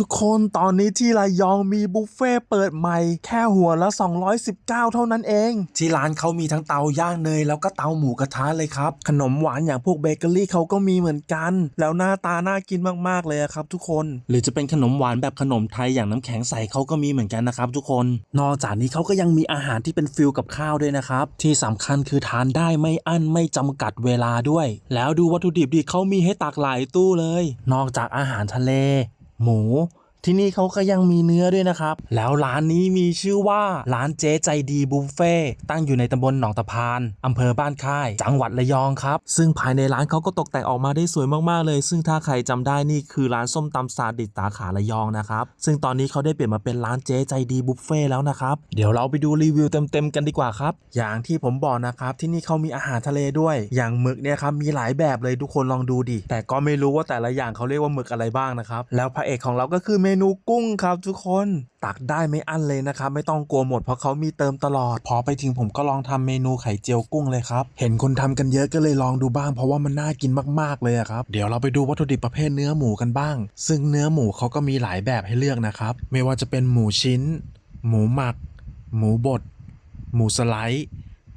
ทุกคนตอนนี้ที่ระยองมีบุฟเฟ่ต์เปิดใหม่ แค่หัวละ 219 เท่านั้นเอง ที่ร้านเขามีทั้งเตาย่างเนยแล้วก็เตาหมูกระทะเลยครับ ขนมหวานอย่างพวกเบเกอรี่เขาก็มีเหมือนกัน แล้วหน้าตาน่ากินมากๆเลยอะครับทุกคน หรือจะเป็นขนมหวานแบบขนมไทยอย่างน้ำแข็งใสเขาก็มีเหมือนกันนะครับทุกคน นอกจากนี้เขาก็ยังมีอาหารที่เป็นฟิลกับข้าวด้วยนะครับ ที่สำคัญคือทานได้ไม่อั้นไม่จำกัดเวลาด้วย แล้วดูวัตถุดิบดิเขามีให้ตักหลายตู้เลย นอกจากอาหารทะเล หมู ที่นี่เขาก็ยังมีเนื้อด้วยนะครับ แล้วร้านนี้มีชื่อว่าร้านเจ๊ใจดีบุฟเฟ่ตั้งอยู่ในตำบลหนองตะพานอำเภอบ้านค่าย จังหวัดระยองครับ ซึ่งภายในร้านเขาก็ตกแต่งออกมาได้สวยมากๆเลย ซึ่งถ้าใครจำได้นี่คือร้านส้มตำซาดิสสาขาระยองนะครับ ซึ่งตอนนี้เขาได้เปลี่ยนมาเป็นร้านเจ๊ใจดีบุฟเฟ่แล้วนะครับเดี๋ยวเราไปดูรีวิวเต็มๆกันดีกว่าครับ อย่างที่ผมบอกนะครับที่นี่เขามีอาหารทะเลด้วย อย่างหมึกเนี่ยครับมีหลายแบบเลยทุกคนลองดูดิแต่ก็ไม่รู้ว่าแต่ละอย่างเขาเรียกว่าหมึกอะไรบ้างนะครับแล้วพระเอกของเราก็คือเมนูกุ้งครับทุกคนตักได้ไม่อั้นเลยนะครับ ไม่ต้องกลัวหมดเพราะเขามีเติมตลอด พอไปถึงผมก็ลองทำเมนูไข่เจียวกุ้งเลยครับ เห็นคนทำกันเยอะก็เลยลองดูบ้าง เพราะว่ามันน่ากินมากๆเลยครับ เดี๋ยวเราไปดูวัตถุดิบประเภทเนื้อหมูกันบ้าง ซึ่งเนื้อหมูเขาก็มีหลายแบบให้เลือกนะครับ ไม่ว่าจะเป็นหมูชิ้น หมูหมัก หมูบด หมูสไลด์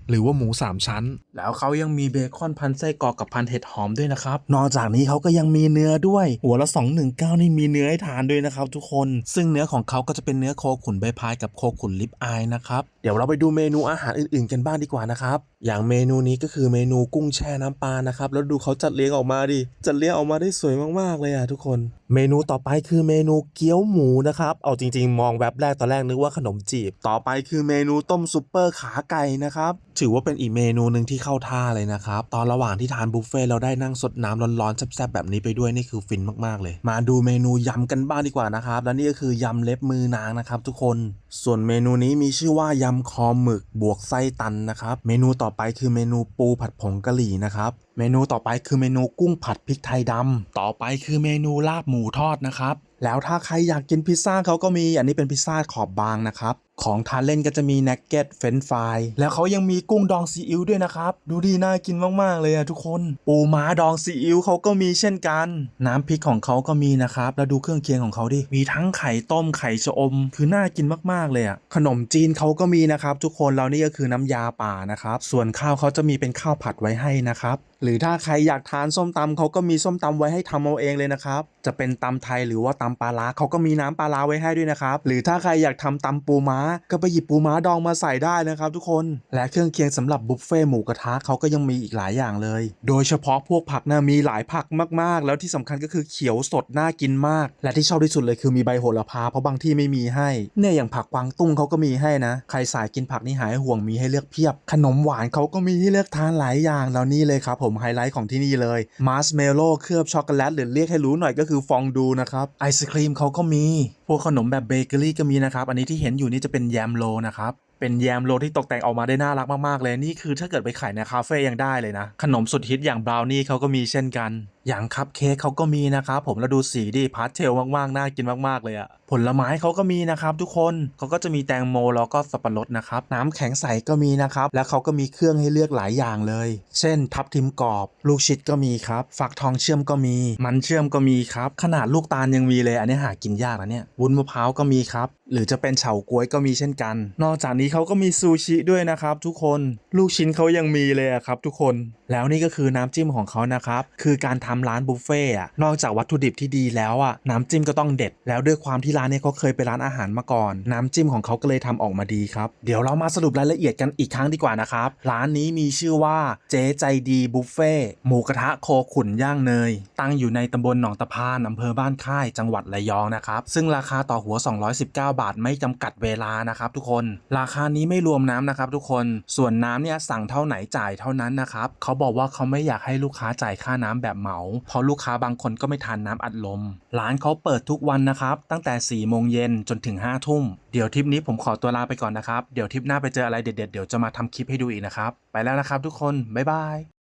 หรือว่าหมู3ชั้นแล้วเขายังมีเบคอนพันไส้กรอกกับพันเห็ดหอมด้วยนะครับ นอกจากนี้เขาก็ยังมีเนื้อด้วย หัวละ 219 นี่มีเนื้อให้ทานด้วยนะครับทุกคน ซึ่งเนื้อของเขาก็จะเป็นเนื้อโคขุนใบพายกับโคขุนลิปอายนะครับ เดี๋ยวเราไปดูเมนูอาหารอื่นๆกันบ้างดีกว่านะครับ อย่างเมนูนี้ก็คือเมนูกุ้งแช่น้ำปลานะครับ แล้วดูเขาจัดเลี้ยงออกมาดิ จัดเลี้ยงออกมาได้สวยมากๆเลยอะทุกคน เมนูต่อไปคือเมนูเกี๊ยวหมูนะครับ เอาจริง ๆ มองแวบแรกตอนแรกนึกว่าขนมจีบ ต่อไปคือเมนูต้มซุปเปอร์ขาไก่นะครับ ถือว่าเป็นอีกเมนูหนึ่งที่เข้าท่าเลยนะครับตอนระหว่างที่ทานบุฟเฟ่เราได้นั่งสดน้ำร้อนๆแซ่บๆแบบนี้ไปด้วยนี่คือฟินมากๆเลย มาดูเมนูยำกันบ้างดีกว่านะครับและนี่ก็คือยำเล็บมือนางนะครับ ทุกคนส่วนเมนูนี้มีชื่อว่ายำคอหมึกบวกไส้ตันนะครับเมนูต่อไปคือเมนูปูผัดผงกะหรี่นะครับ เมนูต่อไปคือเมนูกุ้งผัดพริกไทยดำต่อไปคือเมนูลาบหมูทอดนะครับ แล้วถ้าใครอยากกินพิซซ่าเขาก็มี อันนี้เป็นพิซซ่าขอบบางนะครับ ของทานเล่นก็จะมีนักเก็ตเฟรนฟรายแล้วเขายังมีกุ้งดองซีอิ๊วด้วยนะครับ ดูดีน่ากินมากๆเลยอะทุกคน ปูม้าดองซีอิ๊วเขาก็มีเช่นกัน น้ำพริกของเขาก็มีนะครับ แล้วดูเครื่องเคียงของเขาดิ มีทั้งไข่ต้มไข่ชะอม คือน่ากินมากๆเลยอะขนมจีนเขาก็มีนะครับ ทุกคนแล้วนี่ก็คือน้ำยาป่านะครับ ส่วนข้าวเขาจะมีเป็นข้าวผัดไว้ให้นะครับหรืือถ้าใครอยากทานส้มตำเขาก็มีส้มตำไว้ให้ทำเอาเองเลยนะครับจะเป็นตำไทยหรือว่าตำปลาร้าเขาก็มีน้ำปลาร้าไว้ให้ด้วยนะครับหรือถ้าใครอยากทำตำปูม้า ก็ไปหยิบปูม้าดองมาใส่ได้นะครับทุกคนและเครื่องเคียงสำหรับบุฟเฟ่หมูกระทะเขาก็ยังมีอีกหลายอย่างเลย โดยเฉพาะพวกผักนะมีหลายผักมากๆ แล้วที่สำคัญก็คือเขียวสดน่ากินมาก และที่ชอบที่สุดเลยคือมีใบโหระพาเพราะบางที่ไม่มีให้เนี่ยอย่างผักกวางตุ้งเขาก็มีให้นะ ใครสายกินผักนี่หายห่วงมีให้เลือกเพียบ ขนมหวานเขาก็มีให้เลือกทานหลายอย่างแล้วนี่เลยครับผมไฮไลท์ของที่นี่เลยมาร์ชเมลโล่เคลือบช็อกโกแลตหรือเรียกให้รู้หน่อยก็คือฟองดูนะครับไอศครีมเขาก็มี พวกขนมแบบเบเกอรี่ก็มีนะครับ อันนี้ที่เห็นอยู่นี่จะเป็นแยมโลนะครับเป็นแยมโลที่ตกแต่งออกมาได้น่ารักมาก ๆ เลย นี่คือถ้าเกิดไปขายในคาเฟ่ยังได้เลยนะ ขนมสุดฮิตอย่างบราวนี่เขาก็มีเช่นกันอย่างคัพเค้กเขาก็มีนะครับผมแล้วดูสีดิพาสเทลมากๆน่ากินมากๆเลยอะผลไม้เขาก็มีนะครับทุกคนเขาก็จะมีแตงโมแล้วก็สับปะรดนะครับน้ำแข็งใสก็มีนะครับแล้วเขาก็มีเครื่องให้เลือกหลายอย่างเลย เช่น ทับทิมกรอบ ลูกชิดก็มีครับฟักทองเชื่อมก็มี มันเชื่อมก็มีครับขนาดลูกตาลยังมีเลย อันนี้หากินยากนะเนี่ยวุ้นมะพร้าวก็มีครับหรือจะเป็นเฉาก๊วยก็มีเช่นกัน นอกจากนี้เขาก็มีซูชิด้วยนะครับทุกคนลูกชิ้นเขายังมีเลยอะครับทุกคนแล้วนี่ก็คือน้ำจิ้มของเขานะครับคือการททำร้านบุฟเฟ่อะนอกจากวัตถุดิบที่ดีแล้วอะน้ำจิ้มก็ต้องเด็ด แล้วด้วยความที่ร้านเนี้เขาเคยไปร้านอาหารมาก่อน น้ำจิ้มของเขาก็เลยทำออกมาดีครับ เดี๋ยวเรามาสรุปรายละเอียดกันอีกครั้งดีกว่านะครับ ร้านนี้มีชื่อว่าเจ๊ใจดีบุฟเฟ่หมูกระทะโคขุนย่างเนย ตั้งอยู่ในตำบลหนองตะพานอำเภอบ้านค่ายจังหวัดระยองนะครับซึ่งราคาต่อหัว 219 บาทไม่จำกัดเวลานะครับทุกคน ราคานี้ไม่รวมน้ำนะครับทุกคนส่วนน้ำเนี่ยสั่งเท่าไหนจ่ายเท่านั้นนะครับเขาบอกว่าเขาไม่อยากให้ลูกค้าจ่ายค่าน้ำแบบเหมาเพราะลูกค้าบางคนก็ไม่ทานน้ำอัดลม ร้านเขาเปิดทุกวันนะครับ ตั้งแต่4โมงเย็นจนถึง5ทุ่ม เดี๋ยวทริปนี้ผมขอตัวลาไปก่อนนะครับ เดี๋ยวทริปหน้าไปเจออะไรเด็ดๆเดี๋ยวจะมาทำคลิปให้ดูอีกนะครับ ไปแล้วนะครับทุกคน บ๊ายบาย